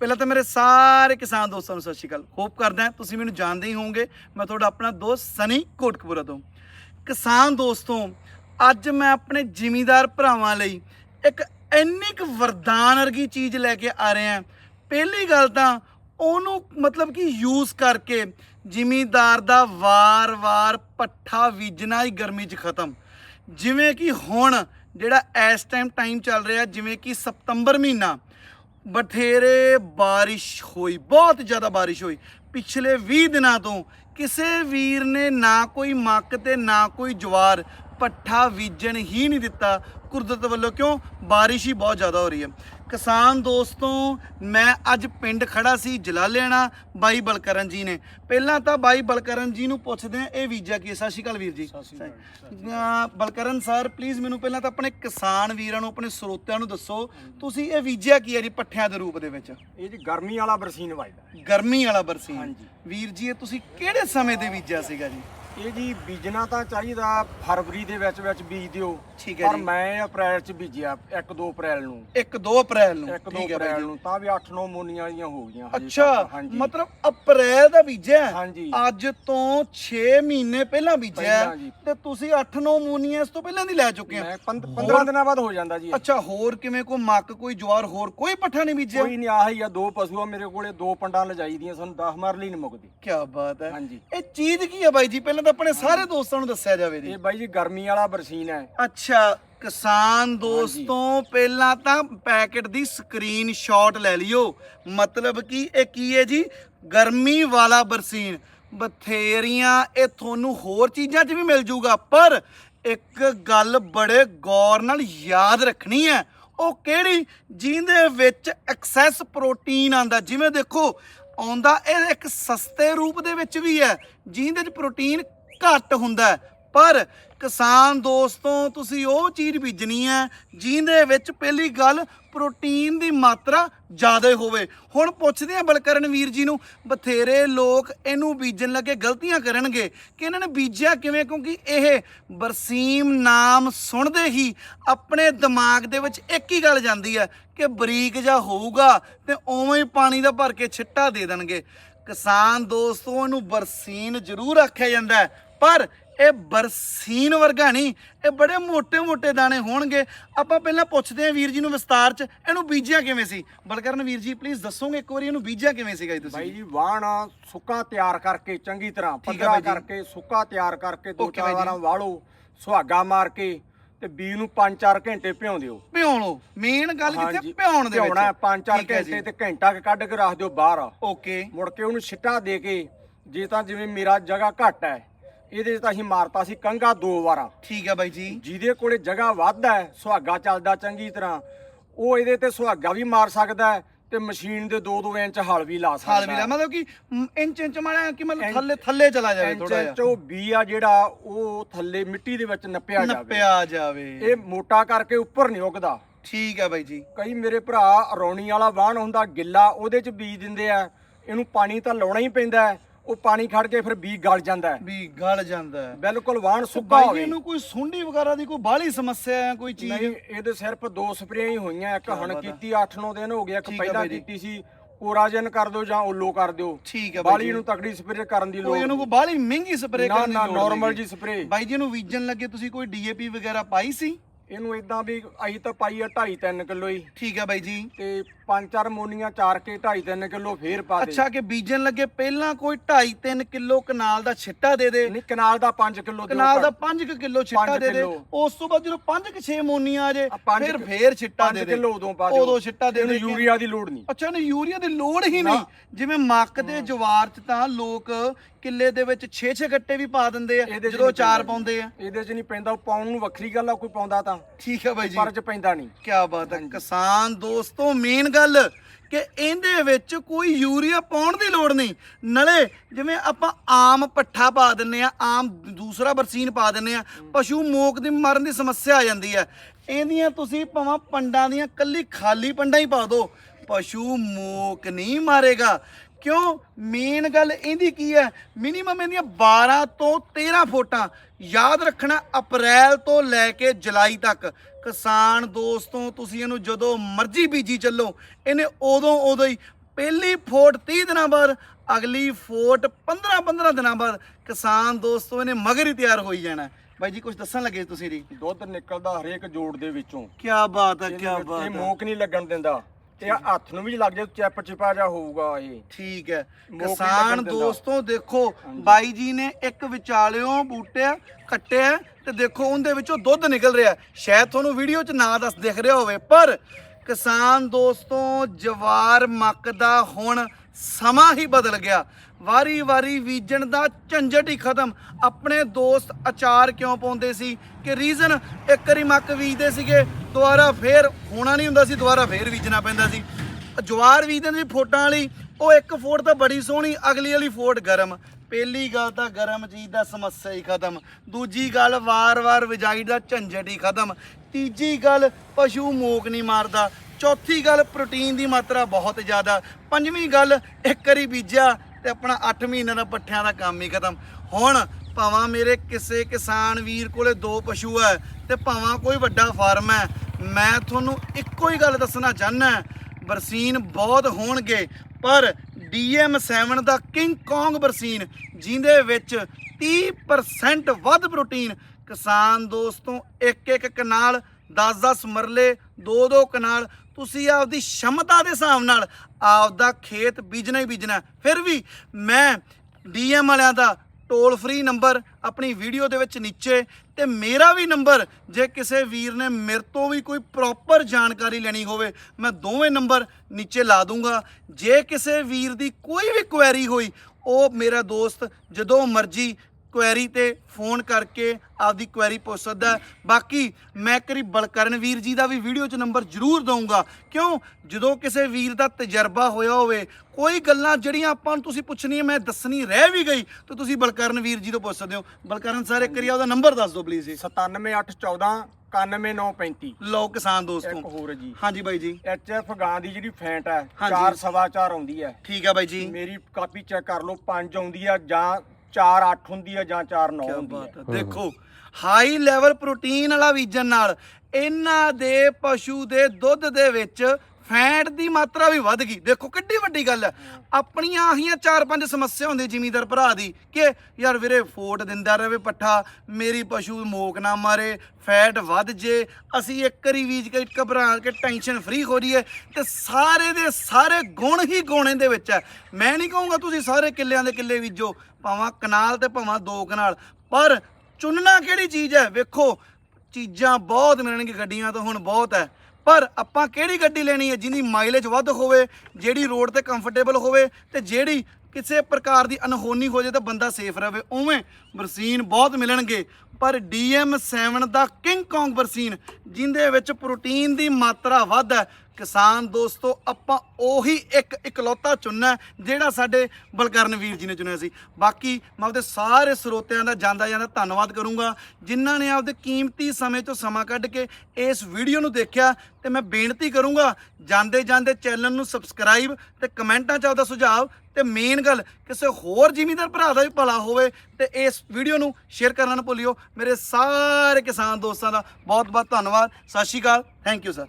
ਪਹਿਲਾਂ ਤਾਂ ਮੇਰੇ ਸਾਰੇ ਕਿਸਾਨ ਦੋਸਤਾਂ ਨੂੰ ਸਤਿ ਸ਼੍ਰੀ ਅਕਾਲ। ਹੋਪ ਕਰਦਾ ਤੁਸੀਂ ਮੈਨੂੰ ਜਾਣਦੇ ਹੀ ਹੋਵੋਗੇ। ਮੈਂ ਤੁਹਾਡਾ ਆਪਣਾ ਦੋਸਤ ਸਨੀ ਕੋਟਕਪੂਰਾ ਤੋਂ। ਕਿਸਾਨ ਦੋਸਤੋ, ਅੱਜ ਮੈਂ ਆਪਣੇ ਜ਼ਿਮੀਦਾਰ ਭਰਾਵਾਂ ਲਈ ਇੱਕ ਇੰਨੀ ਕੁ ਵਰਦਾਨ ਵਰਗੀ ਚੀਜ਼ ਲੈ ਕੇ ਆ ਰਿਹਾ ਪਹਿਲੀ ਗੱਲ ਤਾਂ ਉਹਨੂੰ ਮਤਲਬ ਕਿ ਯੂਜ਼ ਕਰਕੇ ਜ਼ਿਮੀਦਾਰ ਦਾ ਵਾਰ-ਵਾਰ ਪੱਠਾ ਬੀਜਣਾ ਹੀ ਗਰਮੀ 'ਚ ਖਤਮ। ਜਿਵੇਂ ਕਿ ਹੁਣ ਜਿਹੜਾ ਇਸ ਟਾਈਮ ਟਾਈਮ ਚੱਲ ਰਿਹਾ, ਜਿਵੇਂ ਕਿ ਸਤੰਬਰ ਮਹੀਨਾ ਬਥੇਰੇ ਬਾਰਿਸ਼ ਹੋਈ, ਬਹੁਤ ਜ਼ਿਆਦਾ ਬਾਰਿਸ਼ ਹੋਈ। ਪਿਛਲੇ 20 ਦਿਨਾਂ ਤੋਂ ਕਿਸੇ ਵੀਰ ਨੇ ਨਾ ਕੋਈ ਮੱਕ ਤੇ ਨਾ ਕੋਈ ਜਵਾਰ ਪੱਠਾ ਬੀਜਣ ਹੀ ਨਹੀਂ ਦਿੱਤਾ ਕੁਦਰਤ ਵੱਲੋਂ ਕਿਉਂ? ਬਾਰਿਸ਼ ਹੀ ਬਹੁਤ ਜ਼ਿਆਦਾ ਹੋ ਰਹੀ ਹੈ। ਕਿਸਾਨ ਦੋਸਤੋ ਮੈਂ ਅੱਜ ਪਿੰਡ ਖੜਾ ਸੀ ਜਲਾਲਿਆਣਾ ਬਾਈ ਬਲਕਰਨ ਜੀ ਨੇ। ਪਹਿਲਾਂ ਤਾਂ ਬਾਈ ਬਲਕਰਨ ਜੀ ਨੂੰ ਪੁੱਛਦੇ ਆ ਇਹ ਵੀਜ਼ਾ ਕੀ ਹੈ? ਸਤਿ ਸ਼੍ਰੀ ਅਕਾਲ ਵੀਰ ਜੀ। ਬਲਕਰਨ ਸਰ ਪਲੀਜ਼ ਮੈਨੂੰ ਪਹਿਲਾਂ ਤਾਂ ਆਪਣੇ ਕਿਸਾਨ ਵੀਰਾਂ ਨੂੰ ਆਪਣੇ ਸਰੋਤਿਆਂ ਨੂੰ ਦੱਸੋ ਤੁਸੀਂ ਇਹ ਵੀਜ਼ਾ ਕੀ ਹੈ ਜੀ ਪੱਠਿਆਂ ਦੇ ਰੂਪ ਦੇ ਵਿੱਚ? ਇਹ ਜੀ ਗਰਮੀ ਵਾਲਾ ਬਰਸੀਨ ਵੱਜਦਾ ਗਰਮੀ ਵਾਲਾ ਬਰਸੀਨ। ਵੀਰ ਜੀ ਇਹ ਤੁਸੀਂ ਕਿਹੜੇ ਸਮੇਂ ਦੇ ਬੀਜਿਆ ਸੀਗਾ ਜੀ? ਇਹ ਜੀ ਬੀਜਣਾ ਤਾਂ ਚਾਹੀਦਾ ਫਰਵਰੀ ਦੇ ਵਿੱਚ ਵਿੱਚ ਬੀਜ ਦਿਓ। ਠੀਕ ਹੈ ਪਰ ਜੀ। ਮੈਂ ਅਪ੍ਰੈਲ ਚ ਬੀਜਿਆ 1-2 ਅਪ੍ਰੈਲ ਨੂੰ। 1 2 ਅਪ੍ਰੈਲ ਨੂੰ। 1-2 ਠੀਕ ਹੈ ਬਾਈ ਅਪ੍ਰੈਲ ਜੀ। ਨੂੰ ਤਾਂ ਵੀ 8-9 ਮੋਨੀਆਂ ਜੀਆਂ ਹੋ ਗਈਆਂ ਹਜੇ ਅੱਛਾ ਹਾਂਜੀ। ਮਤਲਬ ਅਪ੍ਰੈਲ ਦਾ ਬੀਜਿਆ ਹੈ? ਹਾਂਜੀ। ਅੱਜ ਤੋਂ 6 ਮਹੀਨੇ ਪਹਿਲਾਂ ਬੀਜਿਆ ਹੈ? ਜੀ। ਤੇ ਤੁਸੀਂ 8-9 ਮੂਨੀਆਂ ਇਸ ਤੋਂ ਪਹਿਲਾਂ ਦੀ ਲੈ ਚੁੱਕੇ ਮੈਂ ਆ 15 ਦਿਨਾਂ ਬਾਅਦ ਹੋ ਜਾਂਦਾ ਜੀ ਇਹ। ਅੱਛਾ ਹੋਰ ਕਿਵੇਂ ਕੋਈ ਮੱਕ ਕੋਈ ਜਵਾਰ ਹੋਰ ਕੋਈ ਪੱਠਾ ਨਹੀਂ ਬੀਜਿਆ? ਕੋਈ ਨਹੀਂ ਆਹੀ ਆ ਦੋ ਪਸ਼ੂ ਆ ਮੇਰੇ ਕੋਲੇ ਦੋ ਪੰਡਾਂ ਲਜਾਈ ਦੀਆਂ ਸਾਨੂੰ 10 ਮਰਲੀ ਨਹੀਂ ਮੁੱਕਦੀ। ਕੀ ਬਾਤ ਹੈ। ਹਾਂਜੀ। ਇਹ ਚੀਜ਼ ਕੀ ਹੈ ਬਾਈ ਜੀ? ਪਹਿਲਾਂ ਤਾਂ ਆਪਣੇ ਸਾਰੇ ਦੋਸਤਾਂ ਨੂੰ ਦੱਸਿਆ ਜਾਵੇ ਜੀ। ਇਹ ਬਾਈ ਜੀ ਗਰਮੀ ਵਾਲਾ ਬਰਸੀਨ ਹੈ। ਅੱਛਾ ਕਿਸਾਨ ਦੋਸਤੋਂ ਪਹਿਲਾਂ ਤਾਂ ਪੈਕੇਟ ਦੀ ਸਕਰੀਨ ਸ਼ਾਟ ਲੈ ਲਿਓ। ਮਤਲਬ ਕਿ ਇਹ ਕੀ ਹੈ ਜੀ? ਗਰਮੀ ਵਾਲਾ ਬਰਸੀਨ। ਬਥੇਰੀਆਂ ਇਹ ਤੁਹਾਨੂੰ ਹੋਰ ਚੀਜ਼ਾਂ 'ਚ ਵੀ ਮਿਲ ਜੂਗਾ ਪਰ ਇੱਕ ਗੱਲ ਬੜੇ ਗੌਰ ਨਾਲ ਯਾਦ ਰੱਖਣੀ ਹੈ। ਉਹ ਕਿਹੜੀ? ਜਿਹਦੇ ਵਿੱਚ ਐਕਸੈਸ ਪ੍ਰੋਟੀਨ ਆਂਦਾ ਜਿਵੇਂ ਦੇਖੋ ਆਉਂਦਾ ਇਹ ਇੱਕ ਸਸਤੇ ਰੂਪ ਦੇ ਵਿੱਚ ਵੀ ਹੈ। ਜਿਹਦੇ 'ਚ ਪ੍ਰੋਟੀਨ ਘੱਟ ਹੁੰਦਾ ਪਰ ਕਿਸਾਨ ਦੋਸਤੋ ਤੁਸੀਂ ਉਹ ਚੀਜ਼ ਬੀਜਣੀ ਹੈ ਜਿਹਦੇ ਵਿੱਚ ਪਹਿਲੀ ਗੱਲ ਪ੍ਰੋਟੀਨ ਦੀ ਮਾਤਰਾ ਜ਼ਿਆਦਾ ਹੋਵੇ। ਹੁਣ ਪੁੱਛਦੇ ਆ ਬਲਕਰਨ ਵੀਰ ਜੀ ਨੂੰ ਬਥੇਰੇ ਲੋਕ ਇਹਨੂੰ ਬੀਜਣ ਲੱਗੇ ਗਲਤੀਆਂ ਕਰਨਗੇ ਕਿ ਇਹਨਾਂ ਨੇ ਬੀਜਿਆ ਕਿਵੇਂ? ਕਿਉਂਕਿ ਇਹ ਬਰਸੀਮ ਨਾਮ ਸੁਣਦੇ ਹੀ ਆਪਣੇ ਦਿਮਾਗ ਦੇ ਵਿੱਚ ਇੱਕ ਹੀ ਗੱਲ ਜਾਂਦੀ ਹੈ ਕਿ ਬਰੀਕ ਜਿਹਾ ਹੋਊਗਾ ਤੇ ਉਵੇਂ ਹੀ ਪਾਣੀ ਦਾ ਭਰ ਕੇ ਛਿੱਟਾ ਦੇ ਦੇਣਗੇ। ਕਿਸਾਨ ਦੋਸਤੋ ਇਹਨੂੰ ਬਰਸੀਨ ਜ਼ਰੂਰ ਆਖਿਆ ਜਾਂਦਾ ਹੈ, ਪਰ ਇਹ ਬਰਸੀਨ ਵਰਗਾ ਨਹੀਂ ਇਹ ਬੜੇ ਮੋٹے-ਮੋٹے ਦਾਣੇ ਹੋਣਗੇ। ਆਪਾਂ ਪਹਿਲਾਂ ਪੁੱਛਦੇ ਹਾਂ ਵੀਰ ਜੀ ਨੂੰ ਵਿਸਤਾਰ ਚ ਇਹਨੂੰ ਬੀਜਿਆ ਕਿਵੇਂ ਸੀ? ਬਲਕਰਨ ਵੀਰ ਜੀ ਪਲੀਜ਼ ਦੱਸੋਗੇ ਇੱਕ ਵਾਰੀ ਇਹਨੂੰ ਬੀਜਿਆ ਕਿਵੇਂ ਸੀਗਾ ਜੀ ਤੁਸੀਂ? ਬਾਈ ਜੀ ਵਾਹਣਾ ਸੁੱਕਾ ਤਿਆਰ ਕਰਕੇ ਚੰਗੀ ਤਰ੍ਹਾਂ ਪੱਧਰਾ ਕਰਕੇ ਸੁੱਕਾ ਤਿਆਰ ਕਰਕੇ ਦੋ ਚਾਰ ਵਾਰਾਂ ਵਾਲੋ ਸੁਹਾਗਾ ਮਾਰ ਕੇ ਤੇ ਬੀ ਨੂੰ 5-4 ਘੰਟੇ ਭਿਉਂ ਦਿਓ। ਭਿਉਂ ਲਓ। ਮੇਨ ਗੱਲ ਕਿੱਥੇ? ਭਿਉਣ ਦੇ ਵਿੱਚ। ਭਿਉਣਾ 5-4 ਘੰਟੇ ਤੇ ਘੰਟਾ ਕੱਢ ਕੇ ਰੱਖ ਦਿਓ ਬਾਹਰ। ਓਕੇ। ਮੁੜ ਕੇ ਉਹਨੂੰ ਛਿੱਟਾ ਦੇ ਕੇ ਜੇ ਤਾਂ ਜਿਵੇਂ ਮੇਰਾ ਜਗ੍ਹਾ ਘੱਟ ਹੈ ਇਹਦੇ 'ਚ ਤਾਂ ਅਸੀਂ ਮਾਰਤਾ ਸੀ ਕੰਗਾ ਦੋ ਵਾਰਾਂ। ਠੀਕ ਹੈ ਬਾਈ ਜੀ। ਜਿਹਦੇ ਕੋਲੇ ਜਗ੍ਹਾ ਵੱਧ ਹੈ ਸੁਹਾਗਾ ਚੱਲਦਾ ਚੰਗੀ ਤਰ੍ਹਾਂ। ਉਹ ਇਹਦੇ ਤੇ ਸੁਹਾਗਾ ਵੀ ਮਾਰ ਸਕਦਾ ਹੈ ਤੇ ਮਸ਼ੀਨ ਦੇ 2-2 ਇੰਚ ਹਲ ਵੀ ਲਾ ਸਕਦਾ ਹਾਲ ਵੀ ਲਾ ਮਤਲਬ ਕਿ ਮ, ਇੰਚ ਇੰਚ ਮਾੜਾ ਕਿ ਮਤਲਬ ਥੱਲੇ ਥੱਲੇ ਚਲਾ ਜਾਵੇ ਇੰਚ ਥੋੜਾ ਜਿਹਾ। ਉਹ ਬੀ ਆ ਜਿਹੜਾ ਉਹ ਥੱਲੇ ਮਿੱਟੀ ਦੇ ਵਿੱਚ ਨੱਪਿਆ ਜਾਵੇ। ਨੱਪਿਆ ਜਾਵੇ। ਇਹ ਮੋਟਾ ਕਰਕੇ ਉੱਪਰ ਨਹੀਂ ਉੱਗਦਾ। ਠੀਕ ਹੈ ਬਾਈ ਜੀ। ਕਈ ਮੇਰੇ ਭਰਾ ਰੌਣੀ ਵਾਲਾ ਵਾਹਣ ਹੁੰਦਾ ਗਿੱਲਾ ਉਹਦੇ ਚ ਬੀਜ ਦਿੰਦੇ ਆ। ਇਹਨੂੰ ਪਾਣੀ ਤਾਂ ਲਾਉਣਾ ਹੀ ਪੈਂਦਾ ਹੈ। ਉਹ ਪਾਣੀ ਖੜ ਕੇ ਫਿਰ ਬੀਜ ਗਲ ਜਾਂਦਾ ਹੈ। ਵੀ ਗਲ ਜਾਂਦਾ ਹੈ। ਬਿਲਕੁਲ ਵਾਹਣ ਸੁੱਕਾ ਬਾਈ ਜੀ ਹੋਵੇ। ਇਹਨੂੰ ਕੋਈ ਸੁੰਡੀ ਵਗੈਰਾ ਦੀ ਕੋਈ ਬਾਹਲੀ ਸਮੱਸਿਆ ਹੈ ਕੋਈ ਚੀਜ਼? ਨਹੀਂ ਇਹਦੇ ਸਿਰਫ ਦੋ ਸਪਰੇਆਂ ਹੀ ਹੋਈਆਂ। ਇੱਕ ਬਾਤ ਹੈ। ਕੀਤੀ 8-9 ਦਿਨ ਹੋ ਗਿਆ ਇੱਕ ਠੀਕ ਹੈ ਪਹਿਲਾਂ ਬਾਈ ਜੀ। ਕੀਤੀ ਸੀ ਕੋਰਾਜਨ ਕਰ ਦਿਓ ਜਾਂ ਓਲੋ ਕਰ ਦਿਓ। ਠੀਕ ਹੈ ਬਾਈ ਬਾਲੀ ਜੀ। ਨੂੰ ਤਕੜੀ ਸਪਰੇਅ ਕਰਨ ਦੀ ਲੋੜ ਕੋਈ ਇਹਨੂੰ ਕੋਈ ਬਾਹਲੀ ਮਹਿੰਗੀ ਸਪਰੇਅ ਨਾ ਕਰਨ ਦੀ ਨਾ ਲੋੜ ਨਾਰਮਲ ਜੀ। ਸਪਰੇਅ। ਬਾਈ ਜੀ ਨੂੰ ਬੀਜਣ ਲੱਗੇ ਤੁਸੀਂ ਕੋਈ ਡੀਏਪੀ ਵਗੈਰਾ ਪਾਈ ਸੀ? ਇਹਨੂੰ ਇਦਾਂ ਵੀ ਅਸੀਂ ਤਾਂ ਪਾਈ ਆ 2.5 3 ਕਿਲੋ ਹੀ। ਠੀਕ ਹੈ ਬਾਈ ਜੀ। ਤੇ ਪੰਜ ਚਾਰ ਮੋਨੀਆਂ ਚਾਰ ਕੇ 2.5 3 ਕਿਲੋ ਫੇਰ ਪਾ ਦੇ। ਅੱਛਾ ਕਿ ਬੀਜਣ ਲੱਗੇ ਪਹਿਲਾਂ ਕੋਈ 2.5 3 ਕਿਲੋ ਕਨਾਲ ਦਾ ਛਿੱਟਾ ਦੇ ਦੇ। ਨਹੀਂ ਕਨਾਲ ਦਾ 5 ਕਿਲੋ ਕਨਾਲ ਦਾ 5 ਕਿਲੋ ਛਿੱਟਾ ਦੇ ਦੇ। ਉਸ ਤੋਂ ਬਾਅਦ ਜਦੋਂ 5 ਕਿ 6 ਮੋਨੀਆਂ ਆ ਜੇ ਫਿਰ ਫੇਰ ਛਿੱਟਾ ਦੇ 5 ਦੇ। ਕਿਲੋ ਉਦੋਂ ਪਾ ਦਿਓ। ਉਦੋਂ ਛਿੱਟਾ ਦੇ ਦੇ ਯੂਰੀਆ ਦੀ ਲੋੜ ਨਹੀਂ। ਅੱਛਾ ਇਹਨੂੰ ਯੂਰੀਆ ਦੀ ਲੋੜ ਹੀ। ਨਹੀਂ। ਜਿਵੇਂ ਮੱਕ ਤੇ ਜਵਾਰ ਚ ਤਾਂ ਲੋਕ ਕਿੱਲੇ ਦੇ ਵਿੱਚ 6-6 ਗੱਟੇ ਵੀ ਪਾ ਦਿੰਦੇ ਆ ਜਦੋਂ ਨਹੀਂ ਚਾਰ ਪਾਉਂਦੇ ਆ। ਇਹਦੇ 'ਚ ਨਹੀਂ ਪੈਂਦਾ ਉਹ ਪਾਉਣ ਨੂੰ ਵੱਖਰੀ ਗੱਲ ਆ ਕੋਈ ਪਾਉਂਦਾ ਤਾਂ। ਠੀਕ ਹੈ ਬਾਈ ਜੀ। ਪਰ 'ਚ ਪੈਂਦਾ ਨਹੀਂ। ਕੀ ਬਾਤ ਹੈ ਕਿਸਾਨ ਦੋਸਤੋ ਮੇਨ ਗੱਲ ਕਿ ਇਹਦੇ ਵਿੱਚ ਕੋਈ ਯੂਰੀਆ ਪਾਉਣ ਦੀ ਲੋੜ ਨਹੀਂ। ਨਲੇ ਜਿਵੇਂ ਆਪਾਂ ਆਮ ਪੱਠਾ ਪਾ ਦਿੰਨੇ ਆ ਆਮ ਦੂਸਰਾ ਬਰਸੀਨ ਪਾ ਦਿੰਨੇ ਆ ਪਸ਼ੂ ਮੋਕ ਦੀ ਮਰਨ ਦੀ ਸਮੱਸਿਆ ਆ ਜਾਂਦੀ ਹੈ। ਇਹਦੀਆਂ ਤੁਸੀਂ ਭਾਵੇਂ ਪੰਡਾਂ ਦੀਆਂ ਕੱਲੀ ਖਾਲੀ ਪੰਡਾਂ ਹੀ ਪਾ ਦਿਓ, ਪਸ਼ੂ ਮੋਕ ਨਹੀਂ ਮਾਰੇਗਾ। ਕਿਉਂ? ਮੇਨ ਗੱਲ ਇਹਦੀ ਕੀ ਹੈ? ਮਿਨੀਮਮ ਇਹਦੀਆਂ 12 ਤੋਂ 13 ਫੁੱਟਾਂ। ਯਾਦ ਰੱਖਣਾ ਅਪ੍ਰੈਲ ਤੋਂ ਲੈ ਕੇ ਜੁਲਾਈ ਤੱਕ। ਕਿਸਾਨ ਦੋਸਤੋ ਤੁਸੀਂ ਇਹਨੂੰ ਜਦੋਂ ਮਰਜ਼ੀ ਬੀਜੀ ਚੱਲੋ ਇਹਨੇ ਉਦੋਂ ਉਦੋਂ ਹੀ ਪਹਿਲੀ ਫੋਟ 30 ਦਿਨਾਂ ਬਾਅਦ ਅਗਲੀ ਫੋਟ 15 15 ਦਿਨਾਂ ਬਾਅਦ ਕਿਸਾਨ ਦੋਸਤੋ ਇਹਨੇ ਮਗਰ ਹੀ ਤਿਆਰ ਹੋਈ ਜਾਣਾ। ਬਾਈ ਜੀ ਕੁਝ ਦੱਸਣ ਲੱਗੇ ਤੁਸੀਂ ਜੀ ਦੁੱਧ ਨਿਕਲਦਾ ਹਰੇਕ ਜੋੜ ਦੇ ਵਿੱਚੋਂ। ਕੀ ਬਾਤ ਹੈ ਕੀ ਬਾਤ ਹੈ ਮੋਕ ਨਹੀਂ ਲੱਗਣ ਦਿੰਦਾ। ਇਹ ਹੱਥ ਨੂੰ ਵੀ ਲੱਗ ਜਾ ਚੈਪ ਚਿਪਾ ਜਾ ਹੋਊਗਾ ਇਹ ਠੀਕ ਹੈ ਮੋਕ ਨਹੀਂ ਕਿਸਾਨ ਦਿੰਦਾ। ਦੋਸਤੋ ਦੇਖੋ। ਬਾਈ ਜੀ ਨੇ ਇੱਕ ਵਿਚਾਲਿਓਂ ਬੂਟਿਆ ਕੱਟਿਆ ਤੇ ਦੇਖੋ ਉਹਦੇ ਵਿੱਚੋਂ ਦੁੱਧ ਨਿਕਲ ਰਿਹਾ ਸ਼ਾਇਦ ਤੁਹਾਨੂੰ ਵੀਡੀਓ 'ਚ ਨਾ ਦੱਸ ਦਿਖ ਰਿਹਾ ਹੋਵੇ ਪਰ ਕਿਸਾਨ ਦੋਸਤੋ ਜਵਾਰ ਮੱਕ ਦਾ ਹੁਣ ਸਮਾਂ ਹੀ ਬਦਲ ਗਿਆ ਵਾਰੀ ਵਾਰੀ ਬੀਜਣ ਦਾ ਝੰਜਟ ਹੀ ਖਤਮ। ਆਪਣੇ ਦੋਸਤ ਅਚਾਰ ਕਿਉਂ ਪਾਉਂਦੇ ਸੀ? ਕਿ ਰੀਜ਼ਨ ਇੱਕ ਵਾਰੀ ਮੱਕ ਬੀਜਦੇ ਸੀਗੇ, ਦੁਬਾਰਾ ਫੇਰ ਹੋਣਾ ਨਹੀਂ ਹੁੰਦਾ ਸੀ, ਦੁਬਾਰਾ ਫੇਰ ਬੀਜਣਾ ਪੈਂਦਾ ਸੀ। ਜਵਾਰ ਬੀਜਦੇ ਸੀ ਫੋਟਾਂ ਵਾਲੀ, ਉਹ ਇੱਕ ਫੋਟ ਤਾਂ ਬੜੀ ਸੋਹਣੀ, ਅਗਲੀ ਵਾਲੀ ਫੋਟ ਗਰਮ। ਪਹਿਲੀ ਗੱਲ ਤਾਂ ਗਰਮ ਚੀਜ਼ ਦਾ ਸਮੱਸਿਆ ਹੀ ਖਤਮ। ਦੂਜੀ ਗੱਲ ਵਾਰ-ਵਾਰ ਵਿਜਾਈ ਦਾ ਝੰਜਟ ਹੀ ਖਤਮ। ਤੀਜੀ ਗੱਲ ਪਸ਼ੂ ਮੋਕ ਨਹੀਂ ਮਾਰਦਾ। ਚੌਥੀ ਗੱਲ ਪ੍ਰੋਟੀਨ ਦੀ ਮਾਤਰਾ ਬਹੁਤ ਜ਼ਿਆਦਾ। ਪੰਜਵੀਂ ਗੱਲ ਇੱਕ ਵਾਰੀ ਬੀਜਿਆ ਤੇ ਆਪਣਾ 8 ਮਹੀਨੇ ਦਾ ਪੱਠਿਆਂ ਦਾ ਕੰਮ ਹੀ ਖਤਮ। ਹੁਣ ਭਾਵਾਂ ਮੇਰੇ ਕਿਸੇ ਕਿਸਾਨ ਵੀਰ ਕੋਲੇ ਦੋ ਪਸ਼ੂ ਹੈ ਤੇ ਭਾਵਾਂ ਕੋਈ ਵੱਡਾ ਫਾਰਮ ਹੈ ਮੈਂ ਤੁਹਾਨੂੰ ਇੱਕੋ ਹੀ ਗੱਲ ਦੱਸਣਾ ਚਾਹਨਾ ਬਰਸੀਨ ਬਹੁਤ ਹੋਣਗੇ, ਪਰ DM7 ਦਾ ਕਿੰਗ ਕੌਂਗ ਬਰਸੀਨ ਜਿੰਦੇ ਵਿੱਚ 30% ਵੱਧ ਪ੍ਰੋਟੀਨ, ਕਿਸਾਨ ਦੋਸਤੋਂ ਇੱਕ ਇੱਕ ਕਨਾਲ 10-10 ਮਰਲੇ 2-2 ਕਨਾਲ ਤੁਸੀਂ ਆਪਦੀ ਸ਼ਮਤਾ ਦੇ ਹਿਸਾਬ ਨਾਲ ਆਪਦਾ ਖੇਤ ਬੀਜਣਾ ਹੀ ਬੀਜਣਾ ਫਿਰ ਵੀ ਮੈਂ ਡੀਐਮ ਵਾਲਿਆਂ ਦਾ ਟੋਲ ਫ੍ਰੀ ਨੰਬਰ ਆਪਣੀ ਵੀਡੀਓ ਦੇ ਵਿੱਚ ਨੀਚੇ ਤੇ ਮੇਰਾ ਵੀ ਨੰਬਰ ਜੇ ਕਿਸੇ ਵੀਰ ਨੇ ਮੇਰੇ ਤੋਂ ਵੀ ਕੋਈ ਪ੍ਰੋਪਰ ਜਾਣਕਾਰੀ ਲੈਣੀ ਹੋਵੇ, ਮੈਂ ਦੋਵੇਂ ਨੰਬਰ ਨੀਚੇ ਲਾ ਦੂੰਗਾ। ਜੇ ਕਿਸੇ ਵੀਰ ਦੀ ਕੋਈ ਵੀ ਕੁਐਰੀ ਹੋਈ, ਉਹ ਮੇਰਾ ਦੋਸਤ ਜਦੋਂ ਮਰਜ਼ੀ ਕੁਐਰੀ ਤੇ ਫੋਨ ਕਰਕੇ ਆਪਦੀ ਕੁਐਰੀ ਪੁੱਛ ਸਕਦਾ ਹੈ। ਬਾਕੀ ਮੈਂ ਕਰੀ ਬਲਕਰਨ ਵੀਰ ਜੀ ਦਾ ਵੀ ਵੀਡੀਓ 'ਚ ਨੰਬਰ ਜ਼ਰੂਰ ਦਊਂਗਾ। ਕਿਉਂ? ਜਦੋਂ ਕਿਸੇ ਵੀਰ ਦਾ ਤਜਰਬਾ ਹੋਇਆ ਹੋਵੇ ਕੋਈ ਗੱਲਾਂ ਜਿਹੜੀਆਂ ਆਪਾਂ ਨੂੰ ਤੁਸੀਂ ਪੁੱਛਣੀ ਹੈ ਮੈਂ ਦੱਸਣੀ ਰਹਿ ਵੀ ਗਈ ਤਾਂ ਤੁਸੀਂ ਬਲਕਰਨ ਵੀਰ ਜੀ ਤੋਂ ਪੁੱਛ ਸਕਦੇ ਹੋ। ਬਲਕਰਨ ਸਰ ਇੱਕ ਵਾਰੀ ਉਹਦਾ ਨੰਬਰ ਦੱਸ ਦਿਓ ਪਲੀਜ਼ 97814 91935 ਲਓ ਕਿਸਾਨ ਇੱਕ ਦੋਸਤੋ ਹੋਰ ਜੀ। ਹਾਂਜੀ ਬਾਈ ਜੀ। ਐਚਐਫ ਗਾਂ ਦੀ ਜਿਹੜੀ ਫੈਂਟ ਹੈ ਹਾਂਜੀ। 4 ਸਵਾ 4 ਆਉਂਦੀ ਹੈ। ਠੀਕ ਹੈ ਬਾਈ ਜੀ। ਮੇਰੀ ਕਾਪੀ ਚੈੱਕ ਕਰ ਲਓ 5 ਆਉਂਦੀ ਆ ਜਾਂ 4 8 ਹੁੰਦੀ ਆ ਜਾਂ 4 9 ਕਿਆ ਹੁੰਦੀ ਬਾਤ ਹੈ ਹੈ ਦੇਖੋ ਹਾਈ ਲੈਵਲ ਪ੍ਰੋਟੀਨ ਵਾਲਾ ਬੀਜਣ ਨਾਲ ਇਹਨਾਂ ਦੇ ਪਸ਼ੂ ਦੇ ਦੁੱਧ ਦੇ ਵਿੱਚ ਫੈਟ ਦੀ ਮਾਤਰਾ ਵੀ ਵੱਧ ਗਈ। ਦੇਖੋ ਕਿੱਡੀ ਵੱਡੀ ਗੱਲ ਹੈ। ਆਪਣੀਆਂ ਆਹੀਆਂ ਚਾਰ ਪੰਜ ਸਮੱਸਿਆ ਹੁੰਦੀ ਜ਼ਿਮੀਂਦਾਰ ਭਰਾ ਦੀ ਕਿ ਯਾਰ ਵੀਰੇ ਫੋਟ ਦਿੰਦਾ ਰਹੇ ਪੱਠਾ, ਮੇਰੀ ਪਸ਼ੂ ਮੋਕ ਨਾ ਮਾਰੇ, ਫੈਟ ਵੱਧ ਜੇ, ਅਸੀਂ ਇੱਕ ਵਾਰੀ ਬੀਜ ਕੇ ਘਬਰਾ ਕੇ ਟੈਨਸ਼ਨ ਫ੍ਰੀ ਹੋ ਜਾਈਏ, ਤੇ ਸਾਰੇ ਦੇ ਸਾਰੇ ਗੁਣ ਹੀ ਗੁਣ ਇਹਦੇ ਵਿੱਚ ਹੈ। ਮੈਂ ਨਹੀਂ ਕਹੂੰਗਾ ਤੁਸੀਂ ਸਾਰੇ ਕਿੱਲਿਆਂ ਦੇ ਕਿੱਲੇ ਬੀਜੋ, ਭਾਵਾਂ ਕਨਾਲ ਤੇ ਭਾਵਾਂ ਦੋ ਕਨਾਲ, ਪਰ ਚੁਣਨਾ ਕਿਹੜੀ ਚੀਜ਼ ਹੈ? ਵੇਖੋ, ਚੀਜ਼ਾਂ ਬਹੁਤ ਮਿਲਣਗੀਆਂ, ਗੱਡੀਆਂ ਤੋਂ ਹੁਣ ਬਹੁਤ ਹੈ। ਪਰ ਆਪਾਂ ਕਿਹੜੀ ਗੱਡੀ ਲੈਣੀ ਹੈ ਜਿਹਦੀ ਮਾਈਲੇਜ ਵੱਧ ਹੋਵੇ, ਜਿਹੜੀ ਰੋਡ ਤੇ ਕੰਫਰਟੇਬਲ ਹੋਵੇ ਤੇ ਜਿਹੜੀ ਕਿਸੇ ਪ੍ਰਕਾਰ ਦੀ ਅਨਹੋਨੀ ਹੋ ਜਾਏ ਤਾਂ ਬੰਦਾ ਸੇਫ ਰਵੇ। ਉਵੇਂ ਬਰਸੀਨ ਬਹੁਤ ਮਿਲਣਗੇ। ਪਰ DM7 ਦਾ ਕਿੰਗ ਕੌਂਗ ਬਰਸੀਨ, ਜਿੰਦੇ ਵਿੱਚ ਪ੍ਰੋਟੀਨ ਦੀ ਮਾਤਰਾ ਵੱਧ ਹੈ। ਕਿਸਾਨ ਦੋਸਤੋ, ਆਪਾਂ ਉਹੀ ਇੱਕ ਇਕਲੌਤਾ ਚੁਣਨਾ ਜਿਹੜਾ ਸਾਡੇ ਬਲਕਰਨ ਵੀਰ ਜੀ ਨੇ ਚੁਣਿਆ ਸੀ। ਬਾਕੀ ਮੈਂ ਆਪਦੇ ਸਾਰੇ ਸਰੋਤਿਆਂ ਦਾ ਜਾਂਦਾ ਜਾਂਦਾ ਧੰਨਵਾਦ ਕਰੂੰਗਾ, ਜਿਨ੍ਹਾਂ ਨੇ ਆਪਦੇ ਕੀਮਤੀ ਸਮੇਂ ਤੋਂ ਸਮਾਂ ਕੱਢ ਕੇ ਇਸ ਵੀਡੀਓ ਨੂੰ ਦੇਖਿਆ, ਤੇ ਮੈਂ ਬੇਨਤੀ ਕਰੂੰਗਾ, ਜਾਂਦੇ ਜਾਂਦੇ ਚੈਨਲ ਨੂੰ ਸਬਸਕ੍ਰਾਈਬ ਤੇ ਕਮੈਂਟਾਂ 'ਚ ਆਪਦਾ ਸੁਝਾਅ ਤੇ ਮੇਨ ਗੱਲ, ਕਿਸੇ ਹੋਰ ਜ਼ਿਮੀਂਦਾਰ ਭਰਾ ਦਾ ਵੀ ਭਲਾ ਹੋਵੇ ਤੇ ਇਸ ਵੀਡੀਓ ਨੂੰ ਸ਼ੇਅਰ ਕਰਨਾ ਨਾ ਭੁੱਲਿਓ। ਮੇਰੇ ਸਾਰੇ ਕਿਸਾਨ ਦੋਸਤਾਂ ਦਾ ਬਹੁਤ ਬਹੁਤ ਧੰਨਵਾਦ। ਸਤਿ ਸ਼੍ਰੀ ਅਕਾਲ। Thank you sir